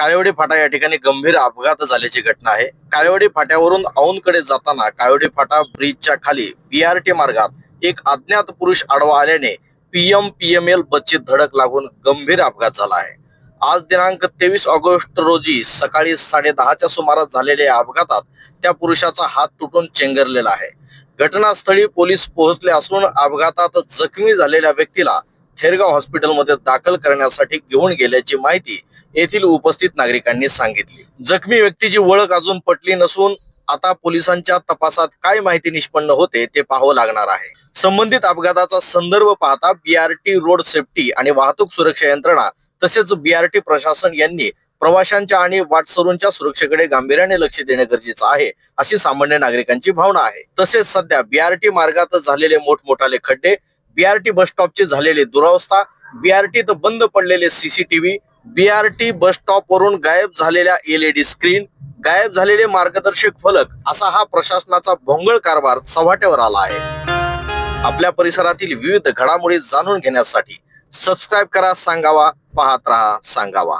काळेवाडी फाटा या ठिकाणी गंभीर अपघात झाल्याची घटना आहे. काळेवाडी फाट्यावरून औंधकडे जाताना काळेवाडी फाटा ब्रिजच्या खाली बीआरटी मार्गात एक अज्ञात पुरुष आडवा आल्याने पीएम पीएमएल बसची धडक लागून गंभीर अपघात झाला आहे. आज दिनांक तेवीस ऑगस्ट रोजी सकाळी साडे दहाच्या सुमारास झालेल्या या अपघातात त्या पुरुषाचा हात तुटून चेंगरलेला आहे. घटनास्थळी पोलीस पोहोचले असून अपघातात जखमी झालेल्या व्यक्तीला थेरगाव हॉस्पिटलमध्ये दाखल करण्यासाठी घेऊन गेल्याची माहिती येथील उपस्थित नागरिकांनी सांगितली. जखमी व्यक्तीची ओळख अजून पटली नसून आता पोलिसांच्या तपासात काय माहिती निष्पन्न होते ते पाहावं लागणार आहे. संबंधित अपघाताचा संदर्भ पाहता बीआरटी रोड सेफ्टी आणि वाहतूक सुरक्षा यंत्रणा तसेच बीआरटी प्रशासन यांनी प्रवाशांच्या आणि वाटसरूंच्या सुरक्षेकडे गांभीर्याने लक्ष देणे गरजेचं आहे अशी सामान्य नागरिकांची भावना आहे. तसेच सध्या बीआरटी मार्गात झालेले मोठमोठाले खड्डे बीआरटी बस स्टॉपची झालेली दुरावस्था बीआरटीत बंद पडलेले सीसीटीव्ही बीआरटी बस स्टॉप वरून गायब झालेल्या एलईडी स्क्रीन गायब झालेले मार्गदर्शक फलक असा हा प्रशासनाचा भोंगळ कारभार चव्हाट्यावर आला आहे. आपल्या परिसरातील विविध घडामोडी जाणून घेण्यासाठी सबस्क्राईब करा सांगावा पाहत राहा सांगावा.